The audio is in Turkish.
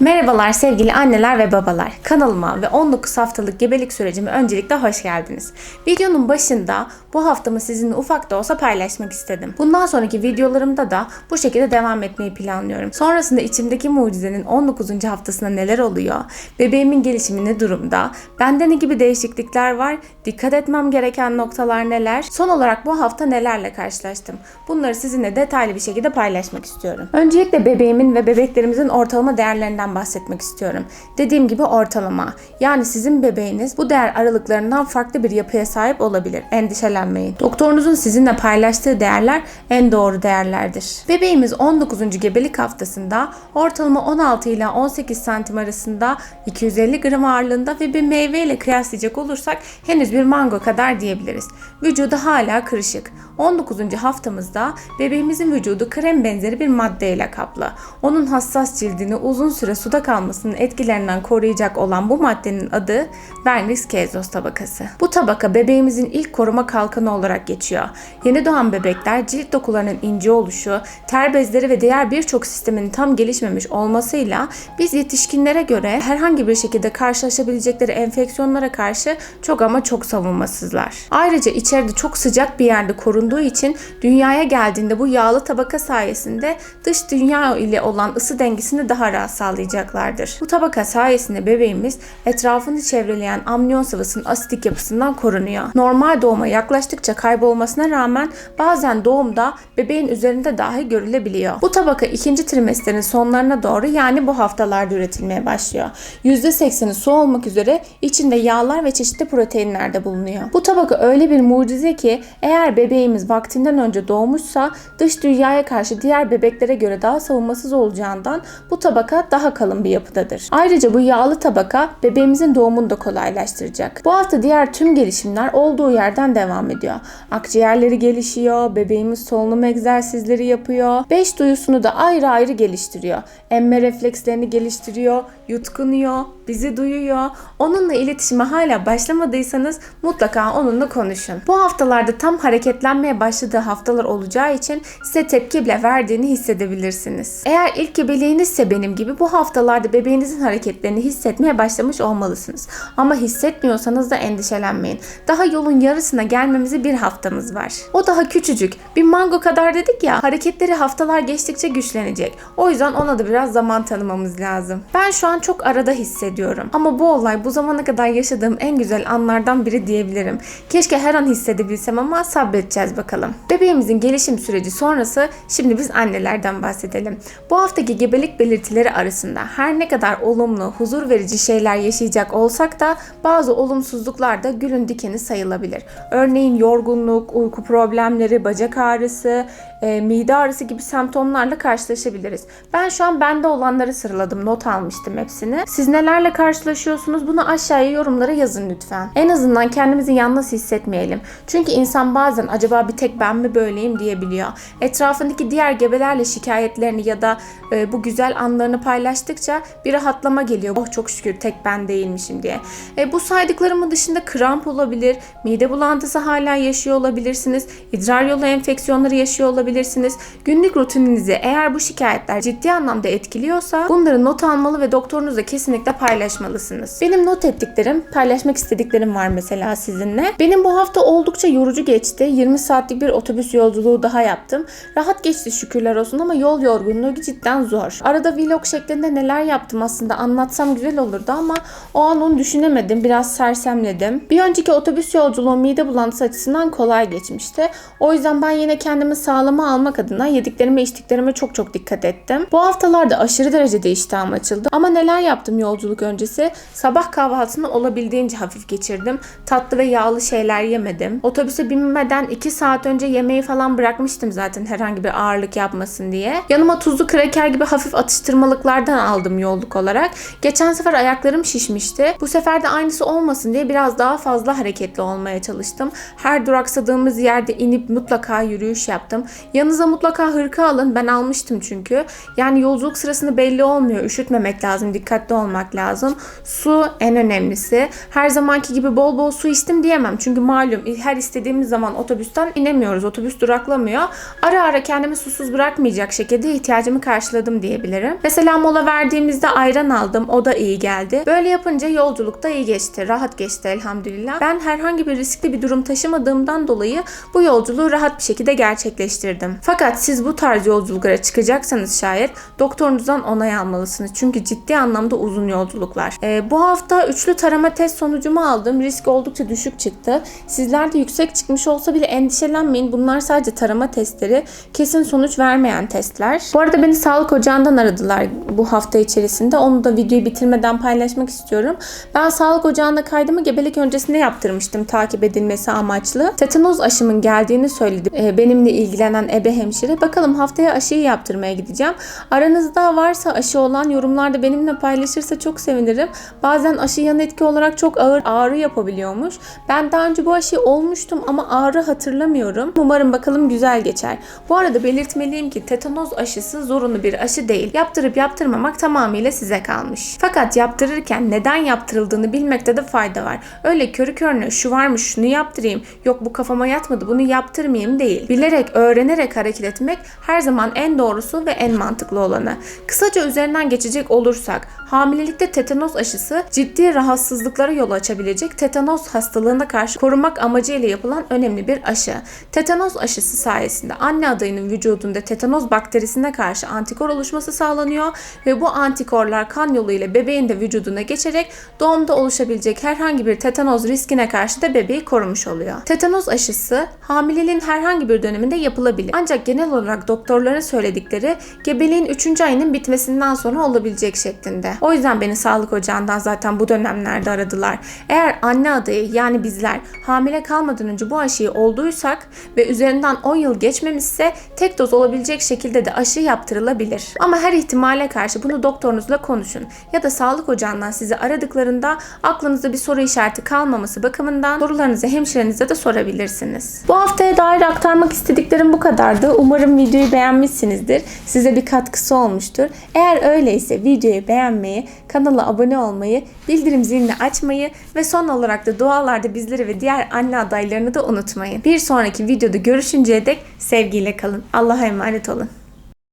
Merhabalar sevgili anneler ve babalar. Kanalıma ve 19 haftalık gebelik sürecime öncelikle hoş geldiniz. Videonun başında bu haftamı sizinle ufak da olsa paylaşmak istedim. Bundan sonraki videolarımda da bu şekilde devam etmeyi planlıyorum. Sonrasında içimdeki mucizenin 19. haftasında neler oluyor? Bebeğimin gelişimi ne durumda? Bende ne gibi değişiklikler var? Dikkat etmem gereken noktalar neler? Son olarak bu hafta nelerle karşılaştım? Bunları sizinle detaylı bir şekilde paylaşmak istiyorum. Öncelikle bebeğimin ve bebeklerimizin ortalama değerlerinden bahsetmek istiyorum. Dediğim gibi ortalama. Yani sizin bebeğiniz bu değer aralıklarından farklı bir yapıya sahip olabilir. Endişelenmeyin. Doktorunuzun sizinle paylaştığı değerler en doğru değerlerdir. Bebeğimiz 19. gebelik haftasında ortalama 16 ile 18 santim arasında 250 gram ağırlığında ve bir meyve ile kıyaslayacak olursak henüz bir mango kadar diyebiliriz. Vücudu hala kırışık. 19. haftamızda bebeğimizin vücudu krem benzeri bir maddeyle kaplı. Onun hassas cildini uzun süre suda kalmasının etkilerinden koruyacak olan bu maddenin adı Vernix kezos tabakası. Bu tabaka bebeğimizin ilk koruma kalkanı olarak geçiyor. Yeni doğan bebekler cilt dokularının ince oluşu, ter bezleri ve diğer birçok sistemin tam gelişmemiş olmasıyla biz yetişkinlere göre herhangi bir şekilde karşılaşabilecekleri enfeksiyonlara karşı çok ama çok savunmasızlar. Ayrıca içeride çok sıcak bir yerde korunduğu için dünyaya geldiğinde bu yağlı tabaka sayesinde dış dünya ile olan ısı dengesini daha rahat sağlayacaklardır. Bu tabaka sayesinde bebeğimiz etrafını çevreleyen amniyon sıvısının asitik yapısından korunuyor. Normal doğuma yaklaştıkça kaybolmasına rağmen bazen doğumda bebeğin üzerinde dahi görülebiliyor. Bu tabaka ikinci trimesterin sonlarına doğru yani bu haftalarda üretilmeye başlıyor. %80'i su olmak üzere içinde yağlar ve çeşitli proteinler de bulunuyor. Bu tabaka öyle bir mucize ki eğer bebeğimiz vaktinden önce doğmuşsa dış dünyaya karşı diğer bebeklere göre daha savunmasız olacağından bu tabaka daha kalın bir yapıdadır. Ayrıca bu yağlı tabaka bebeğimizin doğumunu da kolaylaştıracak. Bu hafta diğer tüm gelişimler olduğu yerden devam ediyor. Akciğerleri gelişiyor, bebeğimiz solunum egzersizleri yapıyor. Beş duyusunu da ayrı ayrı geliştiriyor. Emme reflekslerini geliştiriyor, yutkunuyor, bizi duyuyor. Onunla iletişime hala başlamadıysanız mutlaka onunla konuşun. Bu haftalarda tam hareketlenmeye başladığı haftalar olacağı için size tepki bile verdiğini hissedebilirsiniz. Eğer ilk gebeliğinizse benim gibi bu haftalarda bebeğinizin hareketlerini hissetmeye başlamış olmalısınız. Ama hissetmiyorsanız da endişelenmeyin. Daha yolun yarısına gelmemize bir haftamız var. O daha küçücük. Bir mango kadar dedik ya hareketleri haftalar geçtikçe güçlenecek. O yüzden ona da biraz zaman tanımamız lazım. Ben şu an çok arada hissediyorum. Ama bu olay bu zamana kadar yaşadığım en güzel anlardan biri diyebilirim. Keşke her an hissedebilsem ama sabredeceğiz bakalım. Bebeğimizin gelişim süreci sonrası şimdi biz annelerden bahsedelim. Bu haftaki gebelik belirtileri arasında her ne kadar olumlu, huzur verici şeyler yaşayacak olsak da bazı olumsuzluklar da gülün dikeni sayılabilir. Örneğin yorgunluk, uyku problemleri, bacak ağrısı, e, mide ağrısı gibi semptomlarla karşılaşabiliriz. Ben şu an bende olanları sıraladım, not almıştım hepsini. Siz nelerle karşılaşıyorsunuz bunu aşağıya yorumlara yazın lütfen. En azından kendimizi yalnız hissetmeyelim. Çünkü insan bazen acaba bir tek ben mi böyleyim diyebiliyor. Etrafındaki diğer gebelerle şikayetlerini ya da e, bu güzel anlarını paylaştıkça bir rahatlama geliyor. Oh çok şükür tek ben değilmişim diye. E, bu saydıklarımın dışında kramp olabilir, mide bulantısı hala yaşıyor olabilirsiniz, idrar yolu enfeksiyonları yaşıyor olabilirsiniz. Günlük rutininizi eğer bu şikayetler ciddi anlamda etkiliyorsa bunları not almalı ve doktorunuzla kesinlikle paylaşmalısınız. Benim not ettiklerim, paylaşmak istediklerim var mesela sizinle. Benim bu hafta oldukça yorucu geçti. 20 saatlik bir otobüs yolculuğu daha yaptım. Rahat geçti şükürler olsun ama yol yorgunluğu cidden zor. Arada vlog şeklinde neler yaptım aslında anlatsam güzel olurdu ama o an onu düşünemedim. Biraz sersemledim. Bir önceki otobüs yolculuğu mide bulantısı açısından kolay geçmişti. O yüzden ben yine kendimi sağlama almak adına yediklerime içtiklerime çok çok dikkat ettim. Bu haftalarda aşırı derecede iştahım açıldı. Ama neler yaptım yolculuk öncesi? Sabah kahvaltısını olabildiğince hafif geçirdim. Tatlı ve yağlı şeyler yemedim. Otobüse binmeden 2 saat önce yemeği falan bırakmıştım zaten herhangi bir ağırlık yapmasın diye. Yanıma tuzlu kraker gibi hafif atıştırmalıklardan aldım yolluk olarak. Geçen sefer ayaklarım şişmişti. Bu sefer de aynısı olmasın diye biraz daha fazla hareketli olmaya çalıştım. Her duraksadığımız yerde inip mutlaka yürüyüş yaptım. Yanınıza mutlaka hırka alın. Ben almıştım çünkü. Yani yolculuk sırasında belli olmuyor. Üşütmemek lazım. Dikkatli olmak lazım. Lazım. Su en önemlisi. Her zamanki gibi bol bol su içtim diyemem. Çünkü malum her istediğimiz zaman otobüsten inemiyoruz. Otobüs duraklamıyor. Ara ara kendimi susuz bırakmayacak şekilde ihtiyacımı karşıladım diyebilirim. Mesela mola verdiğimizde ayran aldım. O da iyi geldi. Böyle yapınca yolculukta iyi geçti. Rahat geçti elhamdülillah. Ben herhangi bir riskli bir durum taşımadığımdan dolayı bu yolculuğu rahat bir şekilde gerçekleştirdim. Fakat siz bu tarz yolculuklara çıkacaksanız şayet doktorunuzdan onay almalısınız. Çünkü ciddi anlamda uzun yolculuklar. Ee, bu hafta üçlü tarama test sonucumu aldım. Risk oldukça düşük çıktı. Sizler de yüksek çıkmış olsa bile endişelenmeyin. Bunlar sadece tarama testleri. Kesin sonuç vermeyen testler. Bu arada beni sağlık ocağından aradılar bu hafta içerisinde. Onu da videoyu bitirmeden paylaşmak istiyorum. Ben sağlık ocağında kaydımı gebelik öncesinde yaptırmıştım takip edilmesi amaçlı. Tetanoz aşımın geldiğini söyledi e, benimle ilgilenen ebe hemşire. Bakalım haftaya aşıyı yaptırmaya gideceğim. Aranızda varsa aşı olan yorumlarda benimle paylaşırsa çok sevinirim. Bazen aşı yan etki olarak çok ağır ağrı yapabiliyormuş. Ben daha önce bu aşıyı olmuştum ama ağrı hatırlamıyorum. Umarım bakalım güzel geçer. Bu arada belirtmeliyim ki tetanoz aşısı zorunlu bir aşı değil. Yaptırıp yaptırmamak tamamıyla size kalmış. Fakat yaptırırken neden yaptırıldığını bilmekte de fayda var. Öyle körü körüne şu varmış şunu yaptırayım, yok bu kafama yatmadı bunu yaptırmayayım değil. Bilerek, öğrenerek hareket etmek her zaman en doğrusu ve en mantıklı olanı. Kısaca üzerinden geçecek olursak, hamilelikte tetanoz aşısı ciddi rahatsızlıklara yol açabilecek tetanoz hastalığına karşı korumak amacıyla yapılan önemli bir aşı. Tetanoz aşısı sayesinde anne adayının vücudunda tetanoz bakterisine karşı antikor oluşması sağlanıyor ve bu antikorlar kan yoluyla bebeğin de vücuduna geçerek doğumda oluşabilecek herhangi bir tetanoz riskine karşı da bebeği korumuş oluyor. Tetanoz aşısı hamileliğin herhangi bir döneminde yapılabilir. Ancak genel olarak doktorların söyledikleri gebeliğin 3. ayının bitmesinden sonra olabilecek şeklinde. O yüzden beni sağlık ocağından zaten bu dönemlerde aradılar. Eğer anne adayı yani bizler hamile kalmadan önce bu aşıyı olduysak ve üzerinden 10 yıl geçmemişse tek doz olabilecek şekilde de aşı yaptırılabilir. Ama her ihtimale karşı bunu doktorunuzla konuşun. Ya da sağlık ocağından sizi aradıklarında aklınızda bir soru işareti kalmaması bakımından sorularınızı hemşirenize de sorabilirsiniz. Bu haftaya dair aktarmak istediklerim bu kadardı. Umarım videoyu beğenmişsinizdir. Size bir katkısı olmuştur. Eğer öyleyse videoyu beğenmeyi, kanala abone olmayı, bildirim zilini açmayı ve son olarak da dualarda bizleri ve diğer anne adaylarını da unutmayın. Bir sonraki videoda görüşünceye dek sevgiyle kalın. Allah'a emanet olun.